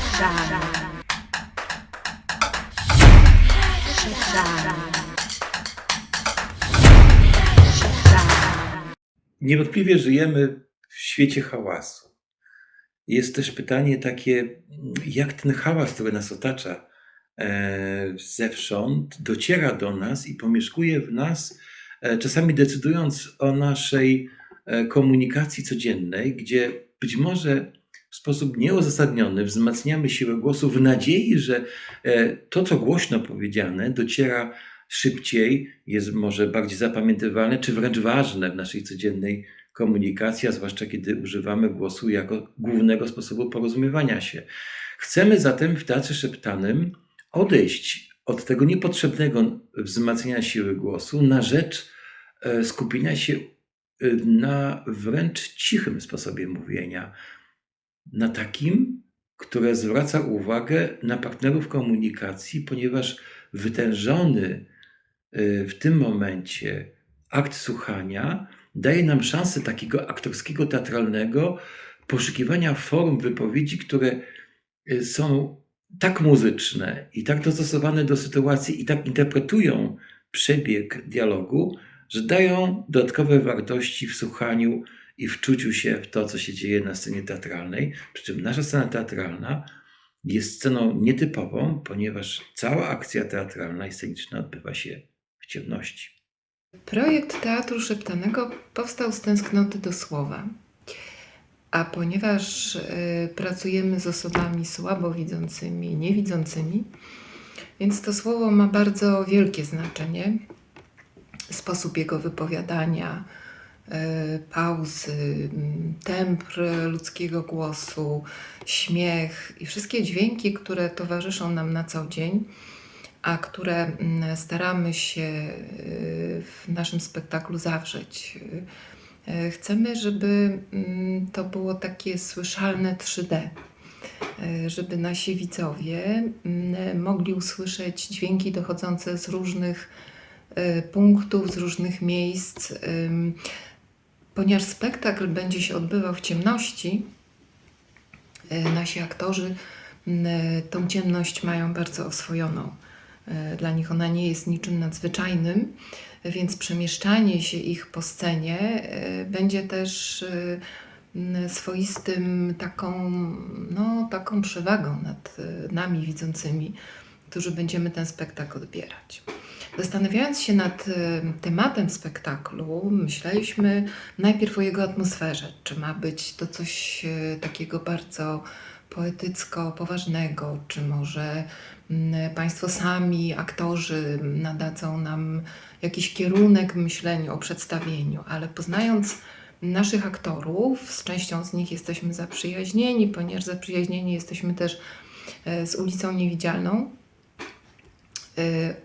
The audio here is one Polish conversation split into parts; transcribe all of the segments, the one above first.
Szana. Szana. Niewątpliwie żyjemy w świecie hałasu. Jest też pytanie takie, jak ten hałas, który nas otacza e, zewsząd, dociera do nas i pomieszkuje w nas, e, czasami decydując o naszej e, komunikacji codziennej, gdzie być może w sposób nieuzasadniony wzmacniamy siłę głosu w nadziei, że e, to, co głośno powiedziane, dociera szybciej, jest może bardziej zapamiętywalne, czy wręcz ważne w naszej codziennej komunikacji, a zwłaszcza kiedy używamy głosu jako głównego sposobu porozumiewania się. Chcemy zatem w teatrze szeptanym odejść od tego niepotrzebnego wzmacniania siły głosu na rzecz e, skupienia się e, na wręcz cichym sposobie mówienia, na takim, które zwraca uwagę na partnerów komunikacji, ponieważ wytężony y, w tym momencie akt słuchania daje nam szansę takiego aktorskiego, teatralnego poszukiwania form wypowiedzi, które y, są tak muzyczne i tak dostosowane do sytuacji i tak interpretują przebieg dialogu, że dają dodatkowe wartości w słuchaniu i wczuciu się w to, co się dzieje na scenie teatralnej. Przy czym nasza scena teatralna jest sceną nietypową, ponieważ cała akcja teatralna i sceniczna odbywa się w ciemności. Projekt Teatru Szeptanego powstał z tęsknoty do słowa. A ponieważ y, pracujemy z osobami słabowidzącymi, niewidzącymi, więc to słowo ma bardzo wielkie znaczenie. Sposób jego wypowiadania, pauzy, mm, tembr ludzkiego głosu, śmiech i wszystkie dźwięki, które towarzyszą nam na co dzień, a które staramy się y, w naszym spektaklu zawrzeć. Y, Chcemy, żeby to było takie słyszalne 3D, y, żeby nasi widzowie mogli usłyszeć dźwięki dochodzące z różnych punktów, z różnych miejsc. Ponieważ spektakl będzie się odbywał w ciemności, y, nasi aktorzy y, tą ciemność mają bardzo oswojoną. Y, Dla nich ona nie jest niczym nadzwyczajnym, więc przemieszczanie się ich po scenie będzie też swoistym taką, no, taką przewagą nad nami widzącymi, którzy będziemy ten spektakl odbierać. Zastanawiając się nad y, tematem spektaklu, myśleliśmy najpierw o jego atmosferze. Czy ma być to coś y, takiego bardzo poetycko, poważnego, czy może mm, Państwo sami, aktorzy, nadadzą nam jakiś kierunek w myśleniu o przedstawieniu, ale poznając naszych aktorów, z częścią z nich jesteśmy zaprzyjaźnieni, ponieważ zaprzyjaźnieni jesteśmy też e, z ulicą Niewidzialną,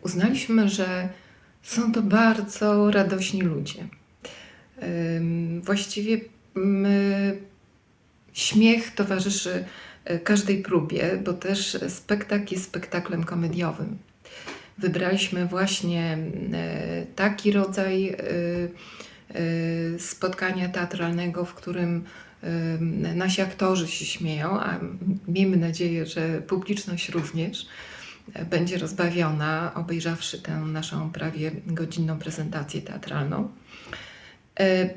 uznaliśmy, że są to bardzo radośni ludzie. Ym, Właściwie śmiech towarzyszy e, każdej próbie, bo też spektakl jest spektaklem komediowym. Wybraliśmy właśnie taki rodzaj spotkania teatralnego, w którym nasi aktorzy się śmieją, a miejmy nadzieję, że publiczność również będzie rozbawiona, obejrzawszy tę naszą prawie godzinną prezentację teatralną. E,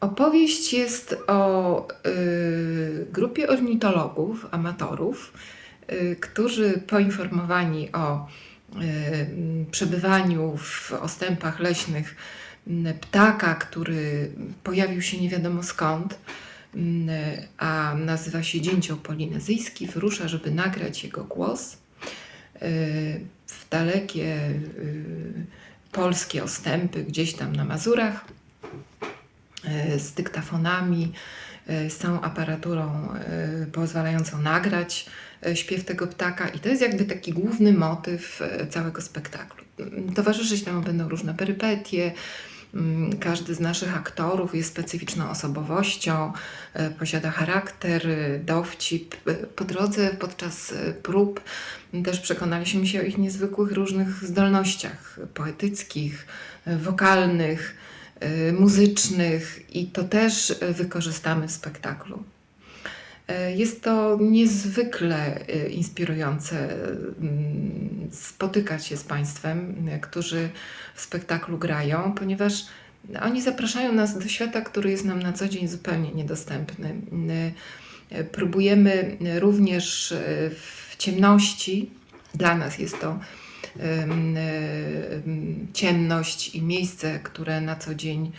Opowieść jest o y, grupie ornitologów, amatorów, y, którzy poinformowani o przebywaniu w ostępach leśnych ptaka, który pojawił się nie wiadomo skąd, a nazywa się dzięcioł polinezyjski, wyrusza, żeby nagrać jego głos w dalekie y, polskie ostępy gdzieś tam na Mazurach e, z dyktafonami, e, z całą aparaturą pozwalającą nagrać śpiew tego ptaka i to jest jakby taki główny motyw całego spektaklu. Towarzyszyć temu będą różne perypetie, każdy z naszych aktorów jest specyficzną osobowością, e, posiada charakter, e, dowcip. E, Po drodze podczas prób m, też przekonaliśmy się o ich niezwykłych różnych zdolnościach poetyckich, wokalnych, muzycznych i to też wykorzystamy w spektaklu. E, Jest to niezwykle e, inspirujące mm, spotykać się z Państwem, e, którzy w spektaklu grają, ponieważ oni zapraszają nas do świata, który jest nam na co dzień zupełnie niedostępny. E, Próbujemy również w ciemności, dla nas jest to em, em, ciemność i miejsce, które na co dzień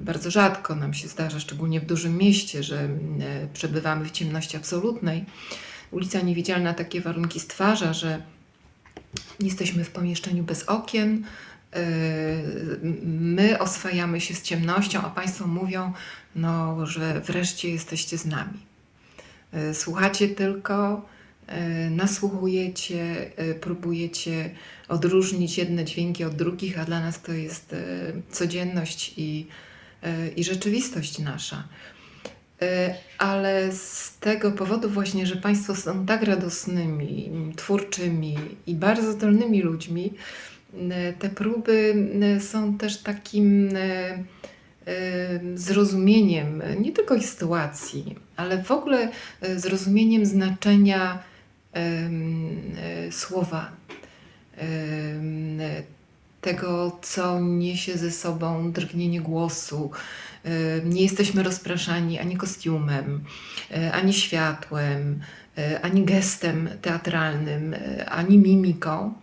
bardzo rzadko nam się zdarza, szczególnie w dużym mieście, że e, przebywamy w ciemności absolutnej. Ulica Niewidzialna takie warunki stwarza, że jesteśmy w pomieszczeniu bez okien. e, My oswajamy się z ciemnością, a Państwo mówią, no, że wreszcie jesteście z nami. E, Słuchacie tylko, e, nasłuchujecie, e, próbujecie odróżnić jedne dźwięki od drugich, a dla nas to jest e, codzienność i, e, i rzeczywistość nasza. E, Ale z tego powodu właśnie, że Państwo są tak radosnymi, twórczymi i bardzo zdolnymi ludźmi, te próby są też takim e, e, zrozumieniem nie tylko ich sytuacji, ale w ogóle e, zrozumieniem znaczenia e, słowa, e, tego, co niesie ze sobą drgnienie głosu. Nie jesteśmy rozpraszani ani kostiumem, e, ani światłem, e, ani gestem teatralnym, ani mimiką,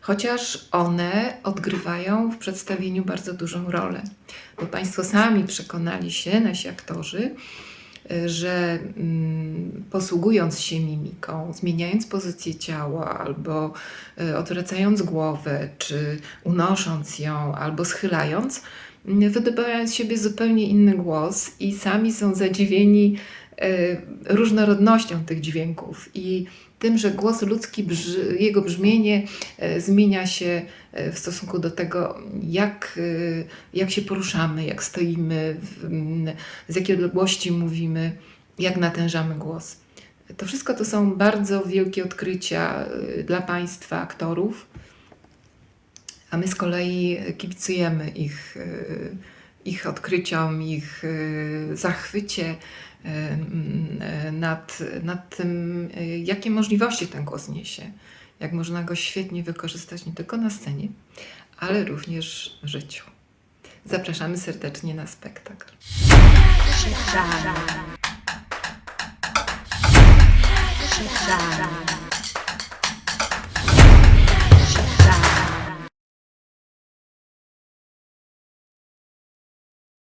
chociaż one odgrywają w przedstawieniu bardzo dużą rolę. Bo Państwo sami przekonali się, nasi aktorzy, że mm, posługując się mimiką, zmieniając pozycję ciała, albo y, odwracając głowę, czy unosząc ją, albo schylając, mm, wydobywają z siebie zupełnie inny głos i sami są zadziwieni y, różnorodnością tych dźwięków. I tym, że głos ludzki, jego brzmienie y, zmienia się y, w stosunku do tego, jak, y, jak się poruszamy, jak stoimy, z jakiej odległości mówimy, jak natężamy głos. To wszystko to są bardzo wielkie odkrycia dla Państwa, aktorów, a my z kolei kibicujemy ich, ich odkryciom, ich y, zachwycie y, y, nad, nad tym, jakie możliwości ten głos niesie, jak można go świetnie wykorzystać nie tylko na scenie, ale również w życiu. Zapraszamy serdecznie na spektakl. Czytamy.